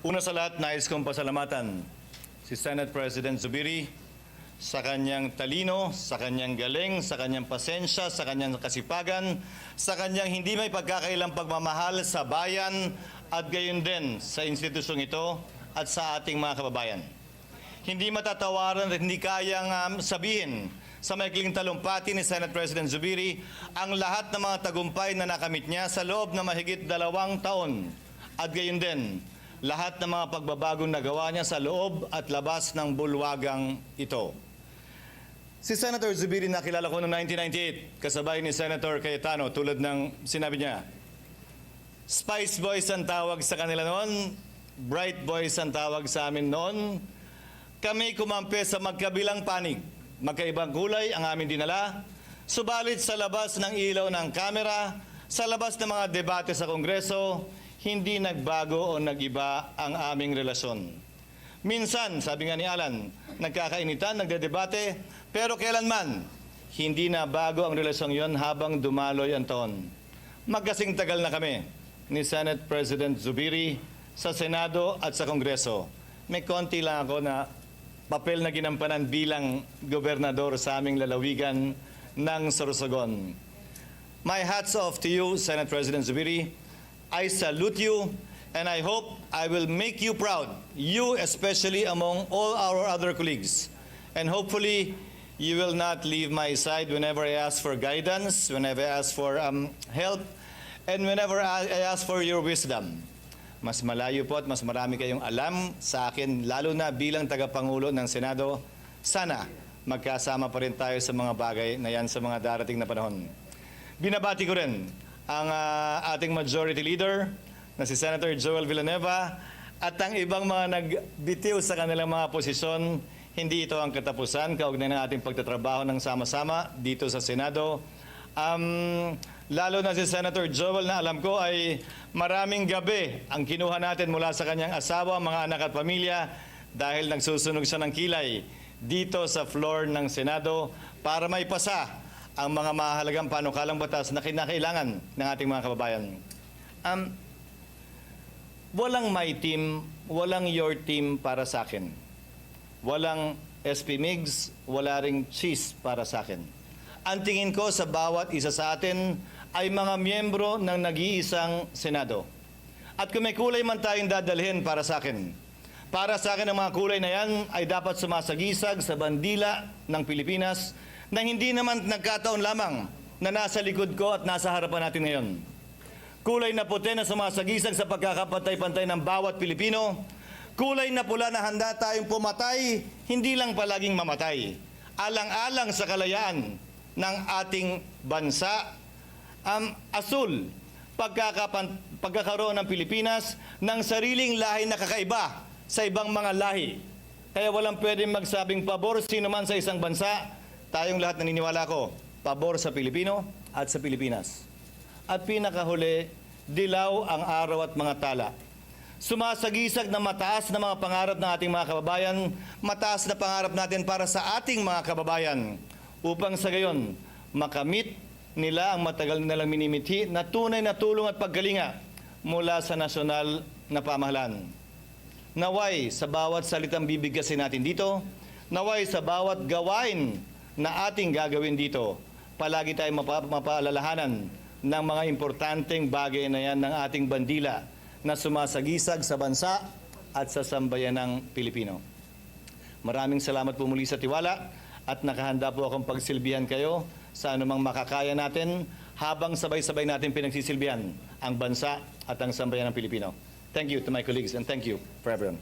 Una sa lahat, nais kong pasalamatan si Senate President Zubiri sa kanyang talino, sa kanyang galing, sa kanyang pasensya, sa kanyang kasipagan, sa kanyang hindi may pagkakailang pagmamahal sa bayan at gayon din sa institusyong ito at sa ating mga kababayan. Hindi matatawaran at hindi kayang um, sabihin sa maikling talumpati ni Senate President Zubiri ang lahat ng mga tagumpay na nakamit niya sa loob ng mahigit dalawang taon. At gayon din, lahat ng mga pagbabagong nagawa niya sa loob at labas ng bulwagang ito. Si Senator Zubiri nakilala ko noong 1998, kasabay ni Senator Cayetano tulad ng sinabi niya. Spice Boys ang tawag sa kanila noon, Bright Boys ang tawag sa amin noon. Kami kumampi sa magkabilang panig. Magkaibang kulay ang aming dinala. Subalit sa labas ng ilaw ng kamera, sa labas ng mga debate sa Kongreso, hindi nagbago o nagiba ang aming relasyon. Minsan, sabi nga ni Alan, nagkakainitan, nagdedebate, pero kailanman, hindi na bago ang relasyong yon habang dumaloy ang taon. Magkasing tagal na kami ni Senate President Zubiri sa Senado at sa Kongreso. May konti lang ako na papel na ginampanan bilang gobernador sa aming lalawigan ng Sorsogon. My hats off to you, Senate President Zubiri. I salute you and I hope I will make you proud, you especially among all our other colleagues. And hopefully, you will not leave my side whenever I ask for guidance, whenever I ask for um, help, and whenever I ask for your wisdom. Mas malayo po at mas marami kayong alam sa akin, lalo na bilang tagapangulo ng Senado. Sana magkasama pa rin tayo sa mga bagay na yan sa mga darating na panahon. Binabati ko rin ang ah, ating majority leader na si Senator Joel Villanueva at ang ibang mga nagbitiw sa kanilang mga posisyon. Hindi ito ang katapusan kaugnay ng ating pagtatrabaho ng sama-sama dito sa Senado. Um, lalo na si Senator Joel na alam ko ay maraming gabi ang kinuha natin mula sa kanyang asawa, mga anak at pamilya dahil nagsusunog siya ng kilay dito sa floor ng Senado para may pasa ang mga mahalagang panukalang batas na kinakailangan ng ating mga kababayan. Um, walang my team, walang your team para sa akin. Walang SP Migs, wala ring cheese para sa akin. Ang tingin ko sa bawat isa sa atin ay mga miyembro ng nag-iisang Senado. At kung may kulay man tayong dadalhin para sa akin, para sa akin ang mga kulay na yan ay dapat sumasagisag sa bandila ng Pilipinas na hindi naman nagkataon lamang na nasa likod ko at nasa harapan natin ngayon. Kulay na puti na sumasagisag sa pagkakapantay-pantay ng bawat Pilipino. Kulay na pula na handa tayong pumatay, hindi lang palaging mamatay. Alang-alang sa kalayaan ng ating bansa. Um, asul, pagkakapan, pagkakaroon ng Pilipinas ng sariling lahi na kakaiba sa ibang mga lahi. Kaya walang pwedeng magsabing pabor sino man sa isang bansa. Tayong lahat naniniwala ko, pabor sa Pilipino at sa Pilipinas. At pinakahuli, dilaw ang araw at mga tala. Sumasagisag na mataas na mga pangarap ng ating mga kababayan, mataas na pangarap natin para sa ating mga kababayan, upang sa gayon makamit nila ang matagal nilang minimithi na tunay na tulong at paggalinga mula sa nasyonal na pamahalaan. Naway sa bawat salitang bibigkasin natin dito, naway sa bawat gawain na ating gagawin dito, palagi tayong mapa- mapaalalahanan ng mga importanteng bagay na yan ng ating bandila na sumasagisag sa bansa at sa sambayanang Pilipino. Maraming salamat po muli sa tiwala at nakahanda po akong pagsilbihan kayo sa anumang makakaya natin habang sabay-sabay natin pinagsisilbihan ang bansa at ang sambayanang Pilipino. Thank you to my colleagues and thank you for everyone.